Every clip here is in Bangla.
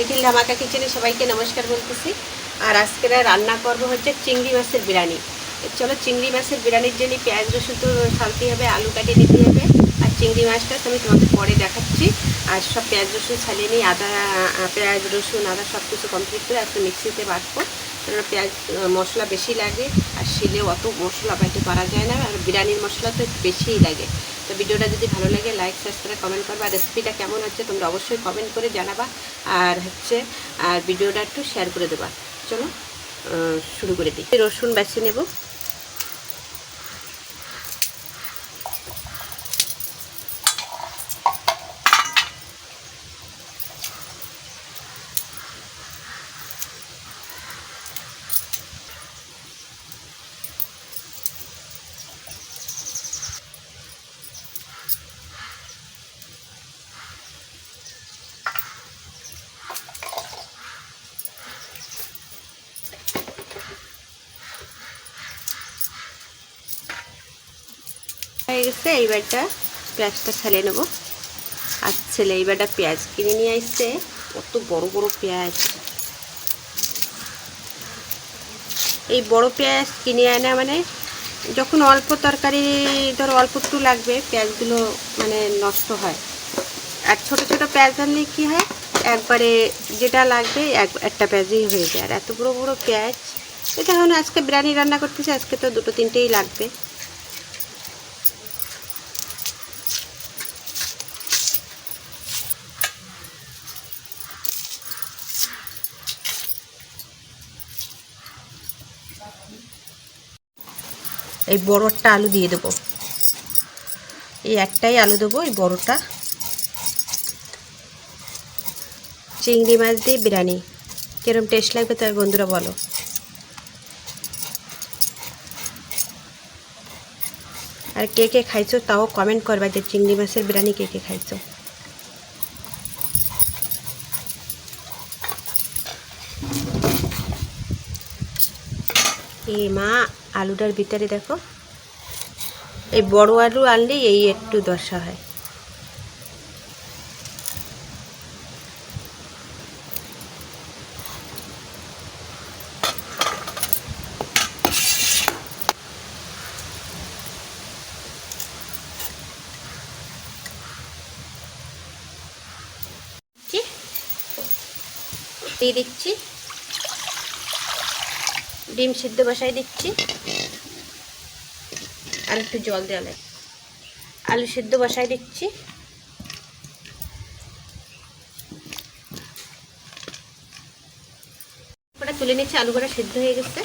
লিটিল ধামাকা কিচেনে সবাইকে নমস্কার বলতেছি। আর আজকে রান্না করব হচ্ছে চিংড়ি মাছের বিরিয়ানি। চলো চিংড়ি মাছের বিরিয়ানির জন্য পেঁয়াজ, রসুন তো সালতে হবে, আলু কাটিয়ে নিতে হবে। আর চিংড়ি মাছটা আমি তোমাকে পরে দেখাচ্ছি। আর সব পেঁয়াজ, রসুন ছালিয়ে নিই আদা, পেঁয়াজ, রসুন, আদা সব কিছু কমপ্লিট করে একটু মিক্সিতে বাটবো। কারণ পেঁয়াজ মশলা বেশি লাগে, আর শিলে অত মশলা বাইটে করা যায় না। আর বিরিয়ানির মশলা তো বেশিই লাগে। তো ভিডিওটা যদি ভালো লাগে লাইক সাবস্ক্রাইব কমেন্ট করবা। আর রেসিপিটা কেমন হচ্ছে তোমরা অবশ্যই কমেন্ট করে জানাবা। আর হচ্ছে, আর ভিডিওটা একটু শেয়ার করে দেবা। চলো শুরু করে দিই। রসুন বেছে নেব। গেছে এইবারটা পেঁয়াজটা ছালিয়ে নেব। আর ছেলে এইবারটা পেঁয়াজ কিনে নিয়ে আসছে, কত বড় বড় পেঁয়াজ। এই বড় পেঁয়াজ কিনে আনা মানে যখন অল্প তরকারি, ধর অল্প একটু লাগবে, পেঁয়াজগুলো মানে নষ্ট হয়। আর ছোট ছোট পেঁয়াজ আনলে কী হয়, একবারে যেটা লাগবে এক, একটা পেঁয়াজই হয়ে যায়। আর এত বড় বড় পেঁয়াজ, এটা এখন আজকে বিরিয়ানি রান্না করতেছি, আজকে তো দুটো তিনটেই লাগবে। এই বড়টা আলু দিয়ে দেবো। এই একটাই আলু দেবো, এই বড়টা। চিংড়ি মাছ দিয়ে বিরিয়ানি। কিরম টেস্ট লাগবে তার বন্ধুরা বলো। আর কে কে খাইছো তাও কমেন্ট করবা যে চিংড়ি মাছের বিরিয়ানি কে কে খাইছো। এই মা আলুটার ভিতরে দেখো। এই বড় আলু আনলেই এই একটু দশা হয়। দিচ্ছি ডিম সিদ্ধ বসাই দিচ্ছি। আর একটু জল দেওয়া লাগে। আলু সিদ্ধ বসাই দিচ্ছি। তুলে নিচ্ছি, আলু গোটা সিদ্ধ হয়ে গেছে।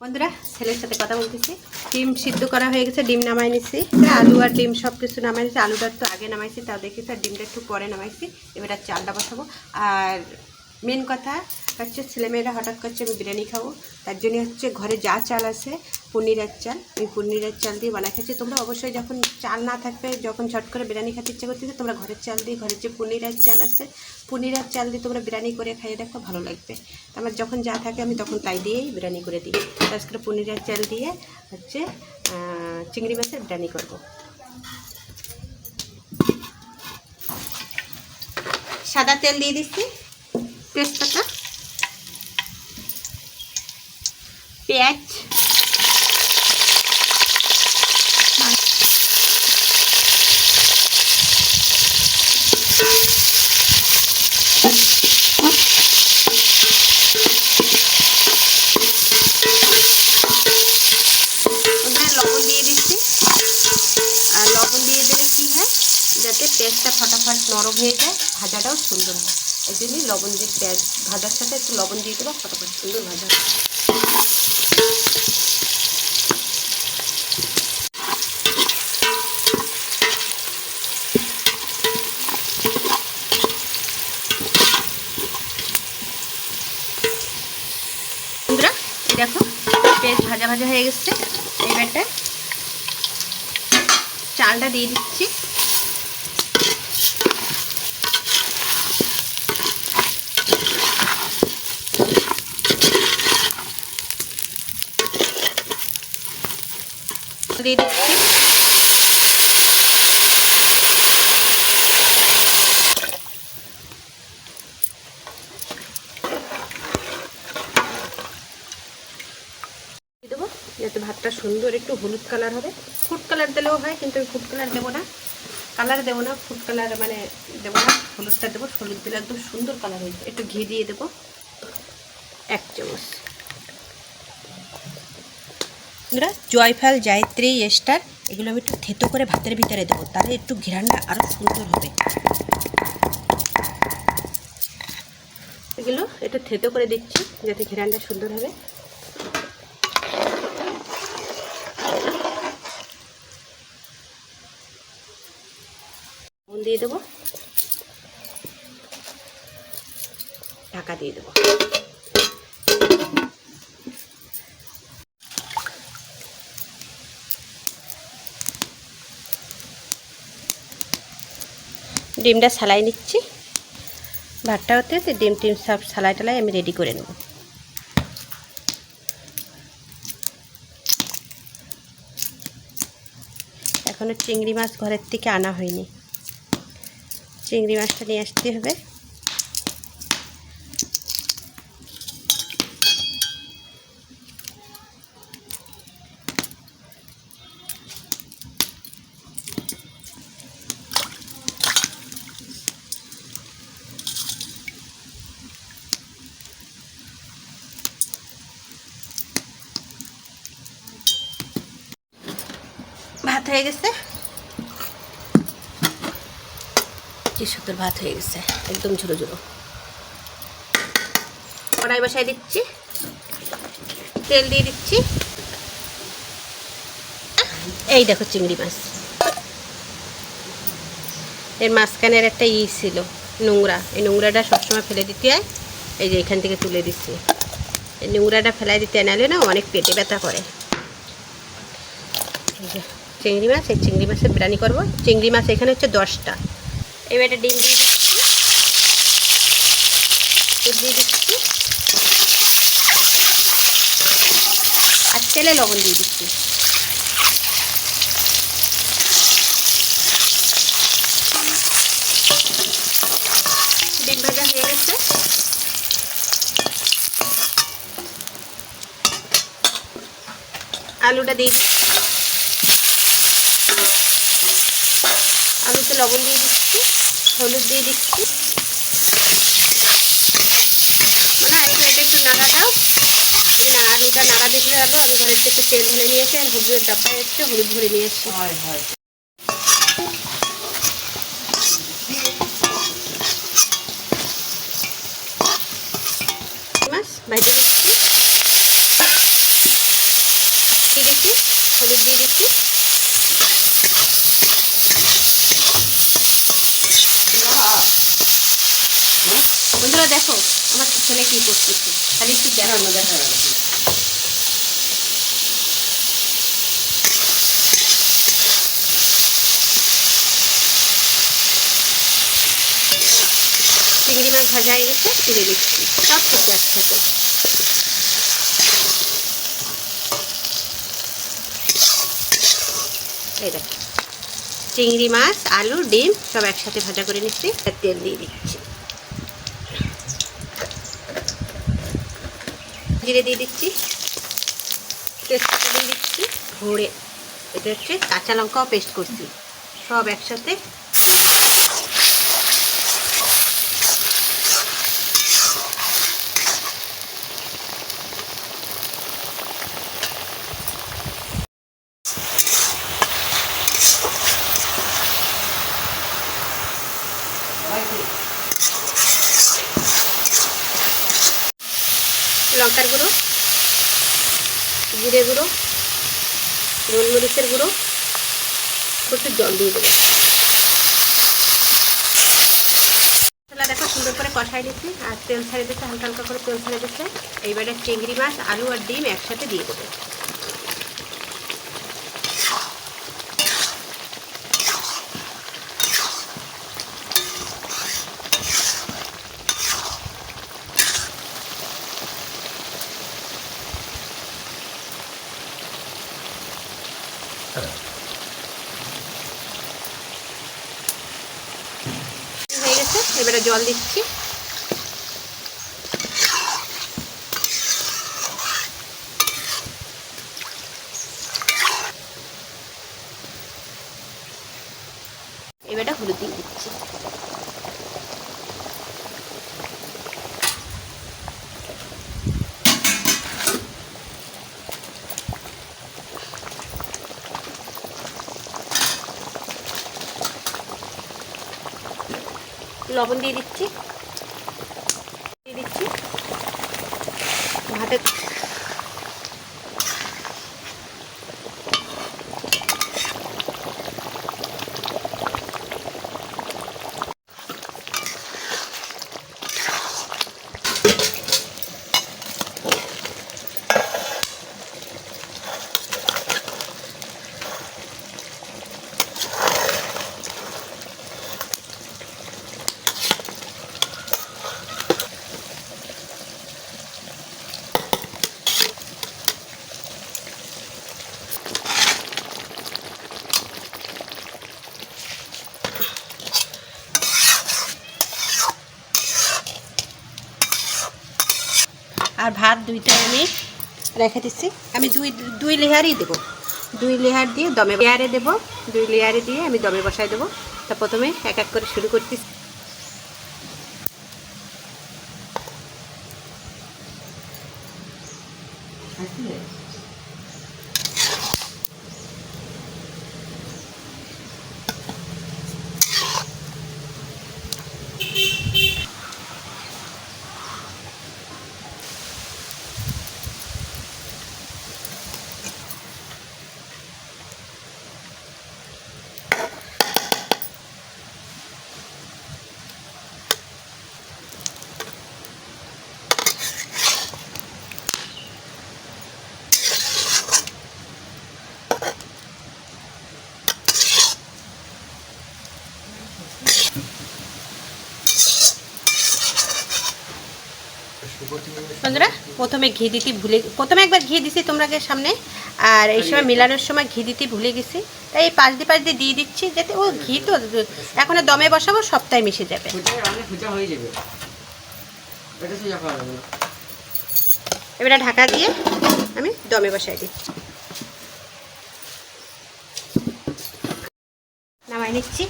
বন্ধুরা, ছেলের সাথে কথা বলতেছি। ডিম সিদ্ধ করা হয়ে গেছে, ডিম নামাই নিছি। আলু আর ডিম সব কিছু নামাই নিছি। আলুটা তো আগে নামাইছি, তাও দেখেছি আর ডিমটা একটু পরে নামাইছি। এবার আর চালটা বসাবো। আর মেন কথা হচ্ছে ছেলেমেয়েরা হঠাৎ করছে আমি বিরিয়ানি খাব। তার জন্য হচ্ছে ঘরে যা চাল আছে, পনিরের চাল। আমি পনিরের চাল দিয়ে বানাই খাচ্ছি। তোমরা অবশ্যই যখন চাল না থাকবে, যখন ঝট করে বিরিয়ানি খেতে ইচ্ছে করতেছে, তোমরা ঘরের চাল দিয়ে, ঘরের যে পনিরের চাল আছে, পনিরের চাল দিয়ে তোমরা বিরিয়ানি করে খাইয়ে দেখো, ভালো লাগবে। আমার যখন যা থাকে, আমি তখন তাই দিয়েই বিরিয়ানি করে দিই। আজকে পনিরের চাল দিয়ে হচ্ছে চিংড়ি মাছের বিরিয়ানি করব। সাদা তেল দিয়ে দিচ্ছি। তেজপাতা, পেঁয়াজ লবণ দিয়ে দিচ্ছি। আর লবণ দিয়ে পেঁয়াজটা ফটাফট নরম হয়ে যায়, ভাজাটাও সুন্দর হয়। এই জন্যই লবণ দিয়ে পেঁয়াজ ভাজার সাথে একটু লবণ দিয়ে দেবো, ফটাফট সুন্দর ভাজা। দেখো, পেঁয়াজ ভাজা ভাজা হয়ে গেছে এবারটা চালটা দিয়ে দিচ্ছি দিয়ে দিচ্ছি দেবো, যাতে ভাতটা সুন্দর একটু হলুদ কালার হবে। ফুড কালার দিলেও হয়, কিন্তু আমি ফুড কালার দেবো না। কালার দেবো না ফুড কালার মানে দেবো না, হলুদটা দেবো, হলুদ দিলে একদম সুন্দর কালার হয়েছে একটু ঘি দিয়ে দেবো। এক চামচ। বন্ধুরা, জয়ফল, জায়ত্রী, এস্টার, এগুলো আমি একটু থেতো করে ভাতের ভিতরে দেবো, তাহলে একটু ঘেরানটা আরও সুন্দর হবে। এগুলো একটু থেতো করে দিচ্ছি, যাতে ঘেরানটা সুন্দর হবে। দিয়ে দেবো। ঢাকা দিয়ে দেবো। ডিমটা সালাই নিচ্ছি। ভাতটা হতে ডিম টিম সব সালাই টালাই আমি রেডি করে নেব। এখনও চিংড়ি মাছ ঘরের থেকে আনা হয়নি। চিংড়ি মাছটা নিয়ে আসতে হবে। ভাত হয়ে গেছে। সুন্দর ভাত হয়ে গেছে, একদম ঝুড়ো ঝুড়ো। কড়াই বসাই দিচ্ছি, তেল দিয়ে দিচ্ছি। এই দেখো চিংড়ি মাছ। এর মাঝখানের একটা ই ছিল, নোংরা। এই নোংরাটা সবসময় ফেলে দিতে হয়। এই যে এখান থেকে তুলে দিচ্ছি। এই নোংরাটা ফেলাই দিতে না অনেক পেটে ব্যথা করে। এই চিংড়ি মাছ, এই চিংড়ি মাছের বিরিয়ানি করব। চিংড়ি মাছ এখানে হচ্ছে দশটা। এবার একটা ডিম দিয়ে দিচ্ছি। দিয়ে দিচ্ছি। আর তেলে লবণ দিয়ে দিচ্ছি। ডিম ভাজা হয়ে গেছে। আলুটা দিয়ে দিই আলুতে লবণ দিয়ে দিচ্ছি, হলুদ দিয়ে দিচ্ছি। মানে একটু এটা একটু নাড়া দাও। আলুটা নাড়া দেখলে আলু আমি ঘরের একটু তেল ঢেলে নিয়ে এসে হলুদের ডাব্বায় এসছে হলুদ ভরে নিয়ে এসছি মাছ ভাজি দিচ্ছি দিয়ে দিচ্ছি হলুদ দিয়ে দিচ্ছি বন্ধুরা দেখো আমার ছেলে কি করতেছে খালি একটু দেখানো দেখা চিংড়ি মাছ ভাজা হয়ে গেছে তুলে দিচ্ছি সব কিছু একসাথে। চিংড়ি মাছ, আলু, ডিম, সব একসাথে ভাজা করে নিচ্ছি। তেল দিয়ে দিচ্ছি। জিরে দিয়ে দিচ্ছি। তেজপাতা দিয়ে দিচ্ছি। ভরে। এটা হচ্ছে কাঁচা লঙ্কাও পেস্ট করছি। সব একসাথে লঙ্কার গুঁড়ো, জিরে গুঁড়ো, গোলমরিচের গুঁড়ো, প্রচুর জল দিয়ে দেবো। মশলা দেখো সুন্দর করে কষাই নিচ্ছি, আর তেল ছাড়িয়ে দিচ্ছে, হালকা হালকা করে তেল ছাড়িয়ে দিচ্ছে। এইবারে চিংড়ি মাছ, আলু আর ডিম একসাথে দিয়ে দেবো হয়ে গেছে এবারে জল দিচ্ছি। এবারটা হলুদ দিয়ে দিচ্ছি। লবণ দিয়ে দিচ্ছি দিয়ে দিচ্ছি ভাতে আর ভাত দুইটা আমি রেখে দিচ্ছি। আমি দুই দুই লেহারি দেবো। দুই লেহার দিয়ে দমে লেয়ারে দেবো। দুই লেয়ারে দিয়ে আমি দমে বসাই দেবো। তা প্রথমে এক এক করে শুরু করতেছি। বন্ধুরা প্রথমে ঘি দিতে ভুলে প্রথমে একবার ঘি দিছি তোমরা সামনে। আর এই সময় মেলানোর সময় ঘি দিতে ভুলে গেছি। তাই এই পাশ দিয়ে পাশ দিয়ে দিয়ে দিচ্ছি যাতে ও ঘি তো এখন দমে বসাবো সবটাই মিশে যাবে। এবারে ঢাকা দিয়ে আমি দমে বসাই দিচ্ছি। নামাই নিচ্ছি।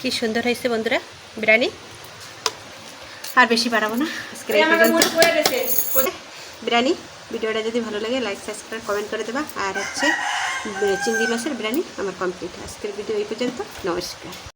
কি সুন্দর হয়েছে বন্ধুরা? বিরিয়ানি? আর বেশি বাড়াবো না। আজকে বিরিয়ানি। ভিডিওটা যদি ভালো লাগে লাইক সাবস্ক্রাইব কমেন্ট করে দেবা। আর হচ্ছে চিংড়ি মাছের বিরিয়ানি আমার কমপ্লিট আজকের ভিডিও এই পর্যন্ত। নমস্কার।